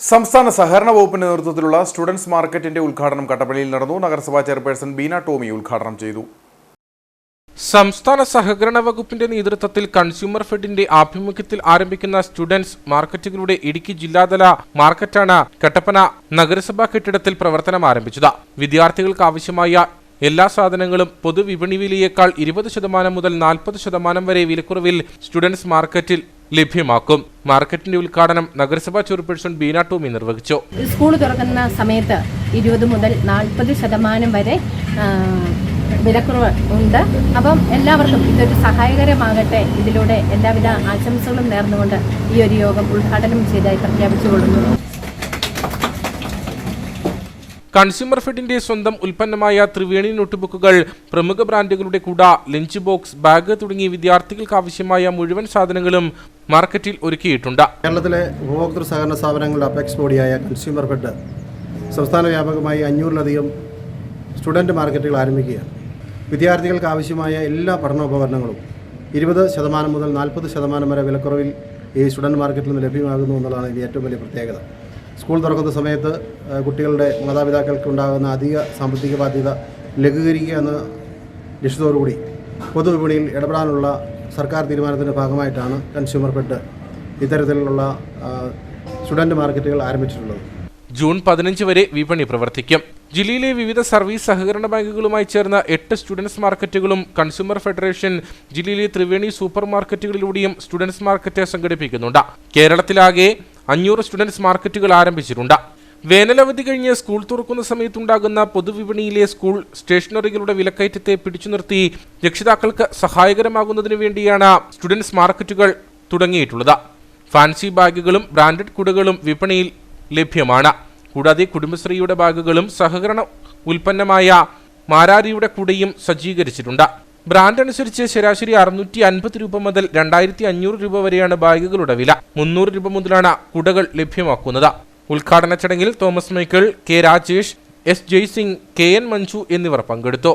സംസ്ഥാന സഹകരണ വകുപ്പിന്റെ നേതൃത്വത്തിലുള്ള സ്റ്റുഡൻസ് മാർക്കറ്റിന്റെ ഉദ്ഘാടനം കട്ടപ്പള്ളിയിൽ നടന്നു. നഗരസഭാ ചെയർപേഴ്സൺ ബീന ടോമി ഉദ്ഘാടനം ചെയ്തു. സംസ്ഥാന സഹകരണ വകുപ്പിന്റെ നേതൃത്വത്തിൽ കൺസ്യൂമർ ഫെഡിന്റെ ആഭിമുഖ്യത്തിൽ ആരംഭിക്കുന്ന സ്റ്റുഡൻസ് മാർക്കറ്റുകളുടെ ഇടുക്കി ജില്ലാതല മാർക്കറ്റാണ് കട്ടപ്പന നഗരസഭാ കെട്ടിടത്തിൽ പ്രവർത്തനം ആരംഭിച്ചത്. വിദ്യാർത്ഥികൾക്ക് ആവശ്യമായ എല്ലാ സാധനങ്ങളും പൊതുവിപണി വിലയേക്കാൾ ഇരുപത് ശതമാനം മുതൽ നാൽപ്പത് ശതമാനം വരെ വിലക്കുറവിൽ സ്റ്റുഡൻസ് മാർക്കറ്റിൽ ലഭ്യമാക്കും. മാർക്കറ്റിന്റെ ഉദ്ഘാടനം നഗരസഭാ ചെയർപേഴ്സൺ ബീന ടോമി നിർവഹിച്ചു. സ്കൂൾ തുറക്കുന്ന സമയത്ത് ഇരുപത് മുതൽ നാൽപ്പത് ശതമാനം വരെ വിലക്കുറവ് ഉണ്ട്. അപ്പം എല്ലാവർക്കും ഇതൊരു സഹായകരമാകട്ടെ. ഇതിലൂടെ എല്ലാവിധ ആശംസകളും നേർന്നുകൊണ്ട് ഈ ഒരു യോഗം ഉദ്ഘാടനം ചെയ്തായി പ്രഖ്യാപിച്ചുകൊള്ളുന്നു. കൺസ്യൂമർ ഫെഡിന്റെ സ്വന്തം ഉൽപ്പന്നമായ ത്രിവേണി നോട്ട്ബുക്കുകൾ പ്രമുഖ ബ്രാൻഡുകളുടെ കൂട ലഞ്ച് ബോക്സ് ബാഗ് തുടങ്ങി വിദ്യാർത്ഥികൾക്ക് ആവശ്യമായ മുഴുവൻ സാധനങ്ങളും മാർക്കറ്റിൽ ഒരുക്കിയിട്ടുണ്ട്. കേരളത്തിലെ ഉപഭോക്തൃ സഹകരണ സ്ഥാപനങ്ങളുടെ അപെക്സ് ബോഡിയായ കൺസ്യൂമർ ഫെഡ് സംസ്ഥാന വ്യാപകമായി അഞ്ഞൂറിലധികം സ്റ്റുഡന്റ് മാർക്കറ്റുകൾ ആരംഭിക്കുകയാണ്. വിദ്യാർത്ഥികൾക്ക് ആവശ്യമായ എല്ലാ പഠനോപകരണങ്ങളും ഇരുപത് ശതമാനം മുതൽ നാൽപ്പത് ശതമാനം വരെ വിലക്കുറവിൽ ഈ സ്റ്റുഡന്റ് മാർക്കറ്റിൽ നിന്ന് ലഭ്യമാകുന്നു എന്നുള്ളതാണ് ഇതിന്റെ ഏറ്റവും വലിയ പ്രത്യേകത. സ്കൂൾ തുറക്കുന്ന സമയത്ത് കുട്ടികളുടെ മാതാപിതാക്കൾക്ക് ഉണ്ടാകുന്ന അധിക സാമ്പത്തിക ബാധ്യത ലഘൂകരിക്കുക എന്ന ലക്ഷ്യത്തോടുകൂടി പൊതുവിപണിയിൽ ഇടപെടാനുള്ള സർക്കാർ തീരുമാനത്തിന്റെ ഭാഗമായിട്ടാണ് കൺസ്യൂമർ ഫെഡ് ഇത്തരത്തിലുള്ള സ്റ്റുഡന്റ് മാർക്കറ്റുകൾ ആരംഭിച്ചിട്ടുള്ളത്. ജൂൺ പതിനഞ്ച് വരെ വിപണി പ്രവർത്തിക്കും. ജില്ലയിലെ വിവിധ സർവീസ് സഹകരണ ബാങ്കുകളുമായി ചേർന്ന എട്ട് സ്റ്റുഡൻസ് മാർക്കറ്റുകളും കൺസ്യൂമർ ഫെഡറേഷൻ ജില്ലയിലെ ത്രിവേണി സൂപ്പർ മാർക്കറ്റുകളിലൂടെയും സ്റ്റുഡൻസ് മാർക്കറ്റ് സംഘടിപ്പിക്കുന്നുണ്ട്. കേരളത്തിലാകെ അഞ്ഞൂറ് സ്റ്റുഡൻസ് മാർക്കറ്റുകൾ ആരംഭിച്ചിട്ടുണ്ട്. വേനലവധി കഴിഞ്ഞ് സ്കൂൾ തുറക്കുന്ന സമയത്തുണ്ടാകുന്ന പൊതുവിപണിയിലെ സ്കൂൾ സ്റ്റേഷനറികളുടെ വിലക്കയറ്റത്തെ പിടിച്ചു നിർത്തി രക്ഷിതാക്കൾക്ക് സഹായകരമാകുന്നതിനു വേണ്ടിയാണ് സ്റ്റുഡൻസ് മാർക്കറ്റുകൾ തുടങ്ങിയിട്ടുള്ളത്. ഫാൻസി ബാഗുകളും ബ്രാൻഡഡ് കുടകളും വിപണിയിൽ ലഭ്യമാണ്. കൂടാതെ കുടുംബശ്രീയുടെ ബാഗുകളും സഹകരണ ഉൽപ്പന്നമായ മാരാരിയുടെ കുടയും സജ്ജീകരിച്ചിട്ടുണ്ട്. ബ്രാൻഡ് അനുസരിച്ച് ശരാശരി അറുന്നൂറ്റി അൻപത് രൂപ മുതൽ രണ്ടായിരത്തി അഞ്ഞൂറ് രൂപ വരെയാണ് ബാഗുകളുടെ വില. മുന്നൂറ് രൂപ മുതലാണ് കുടകൾ ലഭ്യമാക്കുന്നത്. ഉദ്ഘാടന ചടങ്ങിൽ Thomas Michael K Rajesh S Jaisingh K N Manju എന്നിവർ പങ്കെടുത്തു.